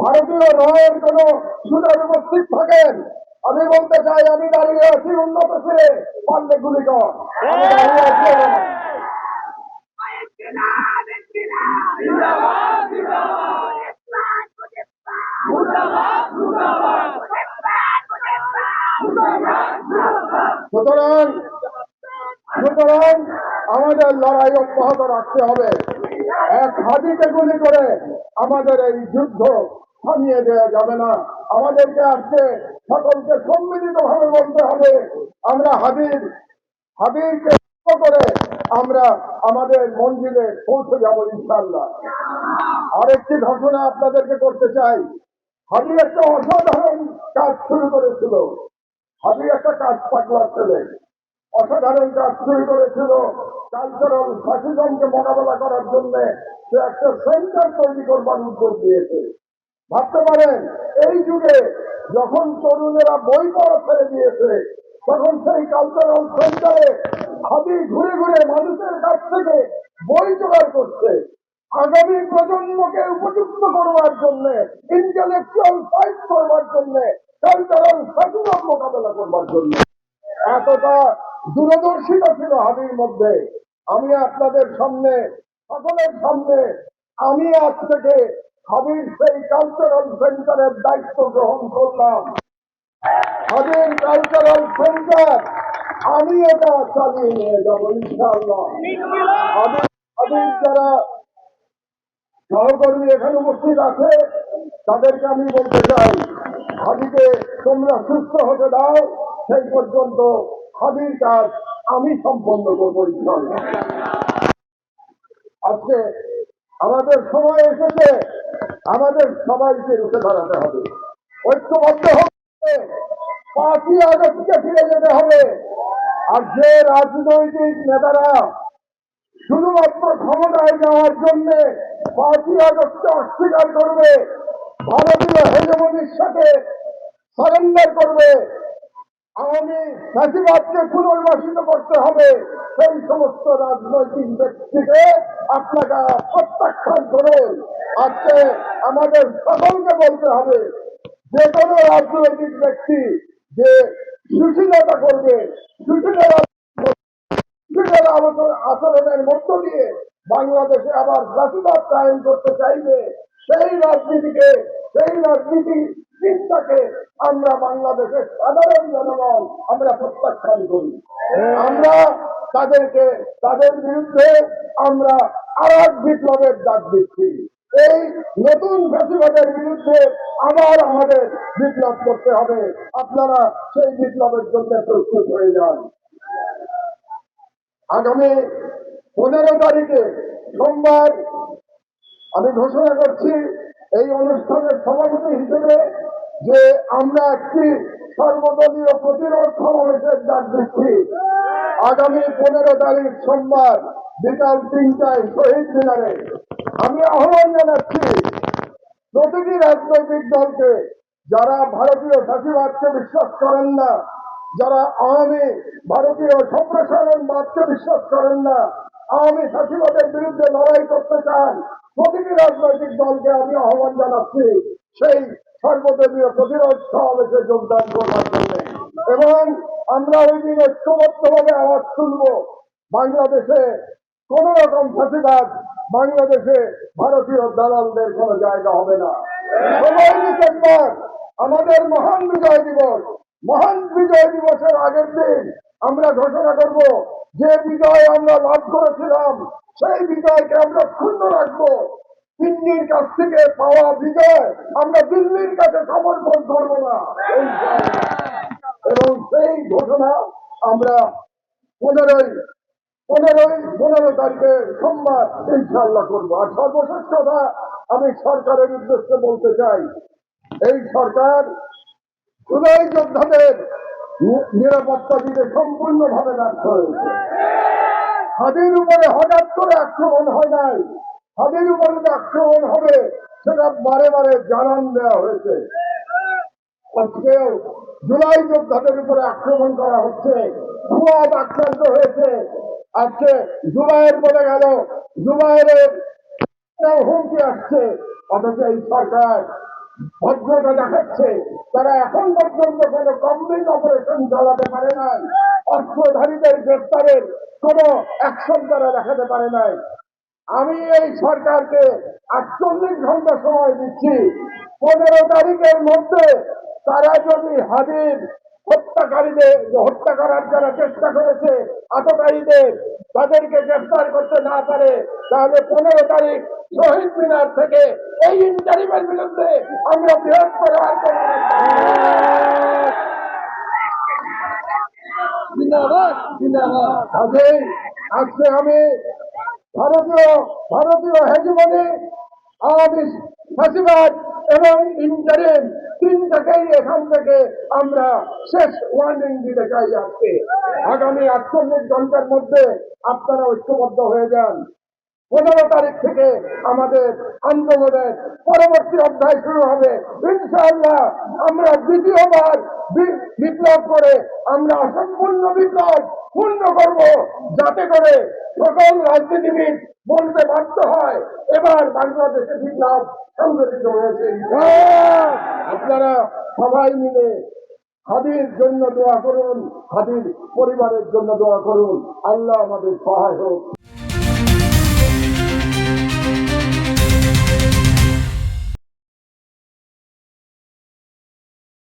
ভারতীয় নয়ের কোন সুযোগ উপস্থিত থাকেন। আমি বলতে চাই, আমি দাঁড়িয়ে আছি উন্নত ছেলে, পান্ডে গুলি সুতরাং সুতরাং আমাদের লড়াই অব্যাহত রাখতে হবে। এক হাতিকে গুলি করে আমাদের এই যুদ্ধ থামিয়ে দেওয়া যাবে না। আমাদেরকে আজকে সকলকে সম্মিলিত ভাবে বলতে হবে, আমরা হাবির হাবিরকে করে আমরা আমাদের মন্দিরে পৌঁছে যাব ইনশাল্লাহ আরেকটি ঘটনা আপনাদেরকে করতে চাই। হাবির একটা অসাধারণ কাজ শুরু করেছিল। হাবির একটা কাজ পাকলার ছেলে। অসাধারণ কাজ শুরু করেছিল। কালচারাল ফ্যাসিজমকে মোকাবেলা করার জন্য সে একটা সেন্টার তৈরি করবার উদ্যোগ দিয়েছে ভাবতে পারেন, এই যুগে যখন তরুণেরা বই পড়া ছেড়ে দিয়েছে, তখন সেই কালচারাল সেন্টারে হাতি ঘুরে ঘুরে মানুষের কাছ থেকে বই জোগাড় করছে। আগামী প্রজন্মকে উপযুক্ত করবার জন্য ইন্টেলেকচুয়াল ফাইট করবার জন্য কালচারাল ফ্যাসিজম মোকাবেলা করবার জন্য। এতটা দূরদর্শিতা ছিল হাবির মধ্যে। আমি আপনাদের সামনে, সকলের সামনে, আমি আজ থেকে হাবির সেই কালচারাল সেন্টারের দায়িত্ব গ্রহণ করলাম। হাবির কালচারাল সেন্টার আমি এটা চালিয়ে নিয়ে যাব হাবির যারা সহকর্মী এখানে উপস্থিত আছে, তাদেরকে আমি বলতে চাই হাবিকে তোমরা সুস্থ হতে দাও, সেই পর্যন্ত হাবির কাজ আমি সম্পন্ন করব আজকে আমাদের সময় এসেছে। আমাদের সবাইকে রুখে দাঁড়াতে হবে। ঐক্যবদ্ধ হবে পাঁচই আগস্টকে ফিরে যেতে হবে। আর যে রাজনৈতিক নেতারা শুধুমাত্র ক্ষমতায় যাওয়ার জন্য পাঁচই আগস্টকে অস্বীকার করবে, ভারতীয় হেজমনির সাথে সারেন্ডার করবে আওয়ামী ফ্যাসিবাদকে পুনর্বাসিত করতে হবে। সেই সমস্ত রাজনৈতিক ব্যক্তিকে আপনারা প্রত্যাখ্যান করুন। আজকে আমাদের সকলকে বলতে হবে, যে কোনো রাজনৈতিক ব্যক্তি যে সুশীলতা করবে আচরণের মধ্য দিয়ে বাংলাদেশে আবার জাতিবাদ কায়েম করতে চাইবে, সেই রাজনীতিকে, সেই রাজনীতি চিন্তাকে আমরা বাংলাদেশের সাধারণ জনগণ আমরা প্রত্যাখ্যান করি। আমরা তাদেরকে তাদের বিরুদ্ধে আমরা আর এক বিপ্লবের ডাক দিচ্ছি। এই নতুন ফ্যাসিবাদের বিরুদ্ধে আবার আমাদের বিপ্লব করতে হবে। আপনারা সেই বিপ্লবের জন্য প্রস্তুত হয়ে যান। আগামী পনেরো তারিখে সোমবার আমি ঘোষণা করছি এই অনুষ্ঠানের সভাপতি হিসেবে যে আমরা একটি সর্বদলীয় প্রতিরোধ সমাবেশের ডাক দিচ্ছি। আগামী পনেরো তারিখ সোমবার বিকাল তিনটায় শহীদ মিনারে। আমি আহ্বান জানাচ্ছি প্রতিটি রাজনৈতিক দলকে, যারা ভারতীয় ফাঁসিবাদকে বিশ্বাস করেন না, যারা আওয়ামী ভারতীয় সম্প্রসারণবাদকে বিশ্বাস করেন না, আওয়ামী ফাঁসিবাদের বিরুদ্ধে লড়াই করতে চান, প্রতিটি রাজনৈতিক দলকে আমি আহ্বান জানাচ্ছি সেই সর্বদলীয় প্রতিরোধ সমাবেশে যোগদান করবার জন্য। এবং আমরা ওই দিন ঐক্যবদ্ধভাবে আওয়াজ শুনব বাংলাদেশে কোন রকম ফাঁসিবাদ বাংলাদেশে ভারতীয় দালালদের কোন জায়গা হবে না। ডিসেম্বর আমাদের মহান বিজয় দিবস, মহান বিজয় দিবসের আগের দিন আমরা ঘোষণা করব, যে বিজয় আমরা লাভ করেছিলাম, সেই বিজয়কে আমরা ক্ষুণ্ণ রাখব। দিল্লির কাছ থেকে পাওয়া বিজয় আমরা দিল্লির কাছে সমর্পণ করব না। এবং সেই ঘোষণা আমরা পনেরোই পনেরোই, পনেরো তারিখে সোমবার ইনশাল্লাহ করব। আর সর্বশেষ কথা আমি সরকারের উদ্দেশ্যে বলতে চাই। এই সরকার জুলাই যোদ্ধাদের নিরাপত্তা দিতে সম্পূর্ণভাবে ব্যর্থ হয়েছে। হাদির উপরে হঠাৎ করে আক্রমণ হয় নাই। হাদির উপরে আক্রমণ হবে, সেটা বারে বারে জানান দেওয়া হয়েছে। আজকেও জুলাই যোদ্ধাদের উপরে আক্রমণ করা হচ্ছে ফুয়াদ আক্রান্ত হয়েছে। আজকে জুলাইয়ের বলে গেল, জুলাইয়ের হুমকি আসছে। অথচ এই সরকার ভদ্রতা দেখাচ্ছে, তারা এখন পর্যন্ত কোনো কমপ্লিং অপারেশন চালাতে পারে নাই। অস্ত্রধারীদের গ্রেপ্তারের কোনো অ্যাকশন তারা দেখাতে পারে নাই। আমি এই সরকারকে আটচল্লিশ ঘণ্টা সময় দিচ্ছি। পনেরো তারিখের মধ্যে তারা যদি হাজির হত্যাকারীদের হত্যা করার যারা চেষ্টা করেছে আততায়ীদের তাদেরকে গ্রেফতার করতে না পারে, তাহলে পনেরো তারিখ শহীদ মিনার থেকে এই ইন্টারিমের বিরুদ্ধে আমরা বৃহত্তর আজকে আমি ভারতীয় ভারতীয় হেজমনি আওয়ামী ফাঁসিবাদ এবং ইন্টারিম তিনটাকেই এখান থেকে আমরা শেষ ওয়ার্নিং দিতে চাই আজকে। আগামী আটচল্লিশ ঘণ্টার মধ্যে আপনারা ঐক্যবদ্ধ হয়ে যান। পনেরো তারিখ থেকে আমাদের আন্দোলনের পরবর্তী অধ্যায় শুরু হবে। ইনশাআল্লাহ আমরা দ্বিতীয়বার বিপ্লব করে আমরা অসম্পূর্ণ বিপ্লব পূর্ণ করব। যাতে করে সকল রাজনীতিবিদ বলতে বাধ্য হয়, এবার বাংলাদেশে বিপ্লব সংগঠিত হয়েছে। আপনারা সবাই মিলে হাদির জন্য দোয়া করুন, হাদির পরিবারের জন্য দোয়া করুন। আল্লাহ আমাদের সহায় হোক।